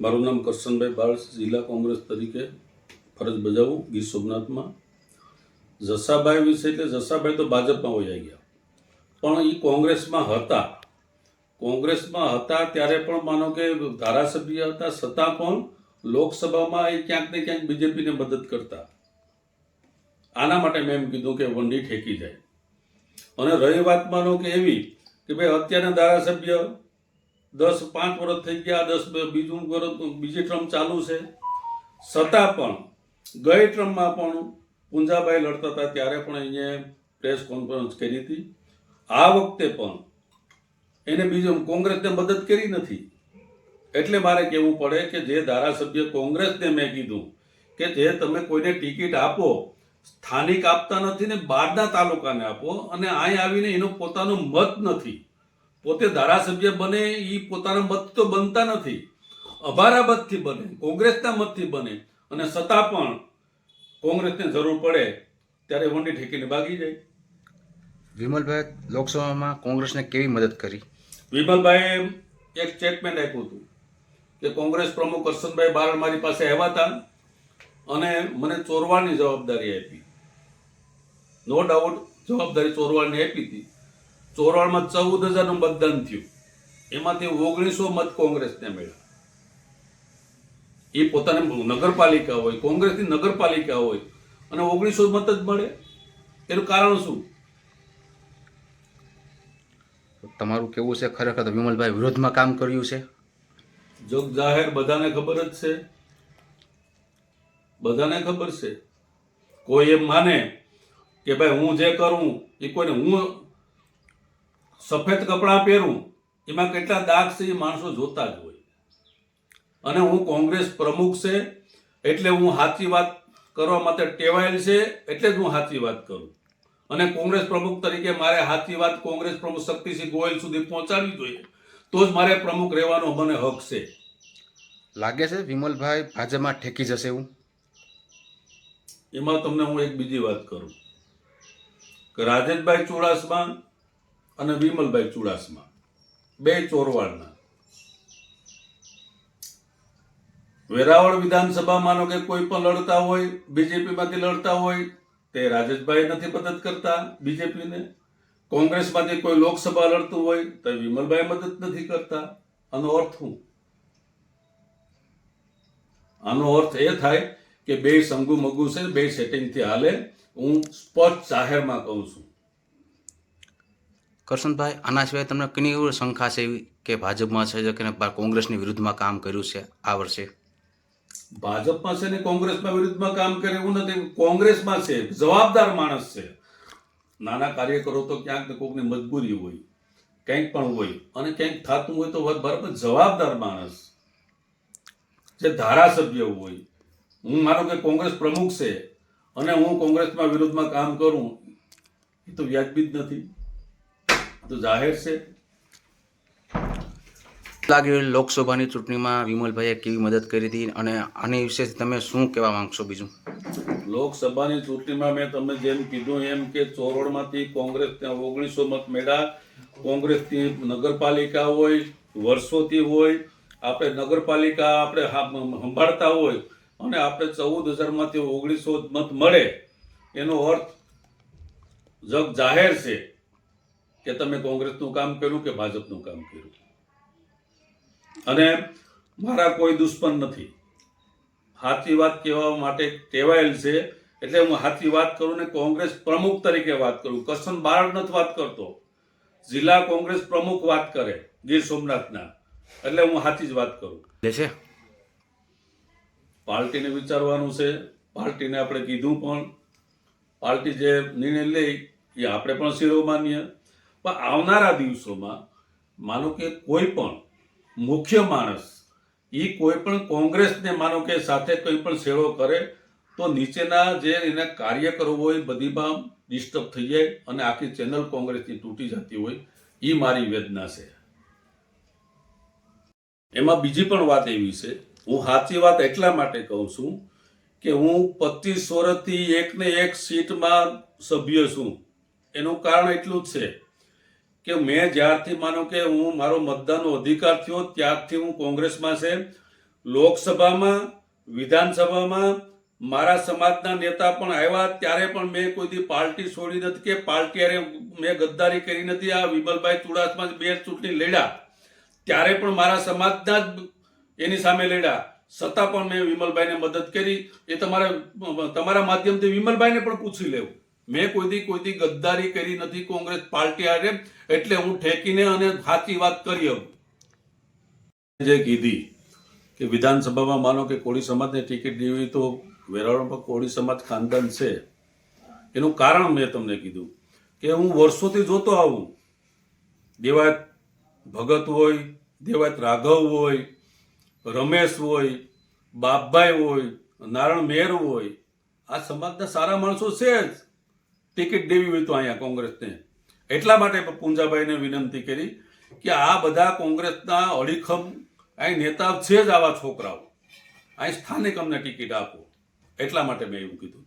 મારું નામ કરશનભાઈ બાળ જિલ્લા કોંગ્રેસ તરીકે ફરજ બજાવું, ગીર સોમનાથમાં. જસાભાઈ વિશે એટલે જસાભાઈ તો ભાજપમાં વયા ગયા. પણ એ કોંગ્રેસમાં હતા. કોંગ્રેસમાં હતા ત્યારે પણ માનો કે ધારાસભ્ય હતા, છતાં પણ લોકસભામાં એ ક્યાંક ને ક્યાંક બીજેપીને મદદ કરતા. આના માટે મેં એમ કીધું કે વંડી ઠેકી જાય. અને રહી વાત માનો કે એવી કે ભાઈ અત્યારના ધારાસભ્ય દસ પાંચ વર્ષ થઈ ગયા, દસ બીજું વર્ષ બીજી ટ્રમ ચાલુ છે. છતાં પણ, ગઈ ટ્રમમાં પણ પુંજાભાઈ લડતા હતા, ત્યારે પણ અહીંયા પ્રેસ કોન્ફરન્સ કરી હતી. આ વખતે પણ એને બીજું કોંગ્રેસને મદદ કરી નથી. એટલે મારે કહેવું પડે કે જે ધારાસભ્ય કોંગ્રેસને મેં કીધું કે જે તમે કોઈને ટિકિટ આપો, સ્થાનિક આપતા નથી ને બહારના તાલુકાને આપો, અને અહીં આવીને એનો પોતાનો મત નથી. પોતે ધારાસભ્ય બને એ પોતાના મત તો બનતા નથી. અભારા મતથી બને કોંગ્રેસના મતથી બને અને સત્તા પણ કોંગ્રેસને જરૂર પડે ત્યારે વંડી ઠેકીને ભાગી જાય. વિમલભાઈ લોકસભામાં કોંગ્રેસને કેવી મદદ કરી? વિમલભાઈએ એક સ્ટેટમેન્ટ આપ્યું હતું કે કોંગ્રેસ પ્રમુખ કરશનભાઈ બારડ મારી પાસે આવ્યા હતા અને મને ચોરવાની જવાબદારી આપી. નો ડાઉટ જવાબદારી ચોરવાની આપી હતી. ચોરવાડમાં ચૌદ હજારનું મતદાન થયું. એમાંથી ઓગણીસો મત કોંગ્રેસને મળ્યા. એ પોતાની નગરપાલિકા હોય કોંગ્રેસની નગરપાલિકા હોય અને ઓગણીસો મત જ મળે. એનું કારણ શું? તમારું કેવું છે? ખરેખર તો વિમલભાઈ વિરોધમાં કામ કર્યું છે? જોગ જાહેર બધાને ખબર જ છે. બધાને ખબર છે. કોઈ એમ માને કે ભાઈ હું જે કરું એ કોઈને હું સફેદ કપડાં પહેરું એમાં કેટલા દાગ છે એ માણસો જોતા જ હોય. અને હું કોંગ્રેસ પ્રમુખ છે એટલે હું સાચી વાત કરવા માટે ટેવાયેલ છે એટલે જ હું સાચી વાત કરું. અને કોંગ્રેસ પ્રમુખ તરીકે મારે સાચી વાત કોંગ્રેસ પ્રમુખ શક્તિસિંહ ગોયલ સુધી પહોંચાડવી જોઈએ તો જ મારે પ્રમુખ રહેવાનો મને હક છે. લાગે છે વિમલભાઈ ભાજપમાં ઠેકી જશે એવું? એમાં તમને હું એક બીજી વાત કરું. કે રાજેશભાઈ ચુડાસમા અને વિમલભાઈ ચુડાસમા. બે ચોરવાડના. વેરાવળ વિધાનસભા માનો કે કોઈ પણ લડતા હોય, બીજેપીમાંથી લડતા હોય, તે રાજેશભાઈ નથી મદદ કરતા બીજેપીને. કોંગ્રેસમાંથી કોઈ લોકસભા લડતું હોય, તો વિમલભાઈ મદદ નથી કરતા. આનો અર્થ શું? આનો અર્થ એ થાય કે બે સંગુ મગુ છે, બે સેટિંગથી હાલે. હું સ્પષ્ટ જાહેરમાં કહું છું. કરશનભાઈ આના સિવાય તમને કની એવી શંકા છે એવી કે ભાજપમાં છે કે કોંગ્રેસની વિરુદ્ધમાં કામ કર્યું છે આ વર્ષે? ભાજપમાં છે ને કોંગ્રેસના વિરુદ્ધમાં કામ કરે એવું નથી. કોંગ્રેસમાં છે, જવાબદાર માણસ છે. નાના કાર્યકરો તો ક્યાંક ને કોઈકની મજબૂરી હોય કંઈક પણ હોય, અને કંઈક થતું હોય તો બરાબર જવાબદાર માણસ. જે ધારાસભ્ય હોય, હું માનો કે કોંગ્રેસ પ્રમુખ છે, અને હું કોંગ્રેસમાં વિરુદ્ધમાં કામ કરું, એ તો વ્યાજબી જ નથી. તો જાહેર છે. લાગી લોકસભાની ચૂંટણીમાં વિમલભાઈએ કેવી મદદ કરી હતી અને આની વિશે તમે શું કહેવા માંગશો બીજું? લોકસભાની ચૂંટણીમાં મેં તમને જેમ કીધું એમ કે ચોરોડમાંથી ત્યાં ઓગણીસો મત મેળા કોંગ્રેસની નગરપાલિકા હોય વર્ષોથી હોય આપણે નગરપાલિકા આપણે સંભાળતા હોય અને આપણે ચૌદ હજારમાંથી ઓગણીસો મત મળે. એનો અર્થ જગ જાહેર છે. કે તમે કોંગ્રેસનું કામ કર્યું કે ભાજપનું કામ કર્યું? અને મારા કોઈ દુશ્મન નથી. સાચી વાત કહેવા માટે કહેવાયેલ છે એટલે હું સાચી વાત કરું ને કોંગ્રેસ પ્રમુખ તરીકે વાત કરું. કસન બારડ નથી વાત કરતો. જિલ્લા કોંગ્રેસ પ્રમુખ વાત કરે ગીર સોમનાથના. એટલે હું સાચી જ વાત કરું. છે. પાર્ટીને વિચારવાનું છે. પાર્ટીને આપણે કીધું પણ પાર્ટી જે નિર્ણય લે એ આપણે પણ શિરોમાન્ય. પણ આવનારા દિવસોમાં માનો કે કોઈ પણ મુખ્ય માણસ, એ કોઈ પણ કોંગ્રેસને માનો કે સાથે કોઈ પણ સેવો કરે, તો નીચેના જે એના કાર્યકરો હોય બધીમાં ડિસ્ટર્બ થઈ જાય અને આખી ચેનલ કોંગ્રેસની તૂટી જતી હોય એ મારી વેદના છે. એમાં બીજી પણ વાત એવી છે, હું સાચી વાત એટલા માટે કહું છું કે હું પચીસ વર્ષથી એકને એક સીટમાં સભ્ય છું. એનું કારણ એટલું જ છે કે મેં જ્યારથી માનો કે હું મારો મતદાનનો અધિકાર થયો, ત્યારથી હું કોંગ્રેસમાં છે. લોકસભામાં, વિધાનસભામાં મારા સમાજના નેતા પણ આવ્યા, ત્યારે પણ મેં કોઈથી પાર્ટી છોડી નથી કે પાર્ટી અરે મેં ગદ્દારી કરી નથી. આ વિમલભાઈ ચુડાસમા બે ચૂંટણી લડ્યા. ત્યારે પણ મારા સમાજના જ એની સામે લડ્યા. છતાં પણ મેં વિમલભાઈને મદદ કરી. એ તમારે, તમારા માધ્યમથી વિમલભાઈને પણ પૂછી લેવું. મેં કોઈ કોઈથી કોઈ દી ગદ્દારી કરી નથી, કોંગ્રેસ પાર્ટી આરે એટલે હું ઠેકીને અને સાચી વાત કરી જે કીધી કે વિધાનસભામાં માનો કે કોળી સમાજને ટિકિટ દેવી તો વેરાવળમાં કોળી સમાજ ખાનદાન છે. એનું કારણ મેં તમને કીધું કે હું વર્ષોથી જોતો આવું. દેવાયત ભગત હોય, દેવાયત રાઘવ હોય, રમેશ હોય, બાપભાઈ હોય, નારાયણ મેર હોય, આ સમાજના સારા માણસો છે જ. ટિકિટ દેવી હોય તો અહીંયા કોંગ્રેસને એટલા માટે પૂંજાભાઈને વિનંતી કરી કે આ બધા કોંગ્રેસના અડીખમ અહીં નેતા છે જ આવા છોકરાઓ. અહીં સ્થાનિક અમને ટિકિટ આપો. એટલા માટે મેં એવું કીધું.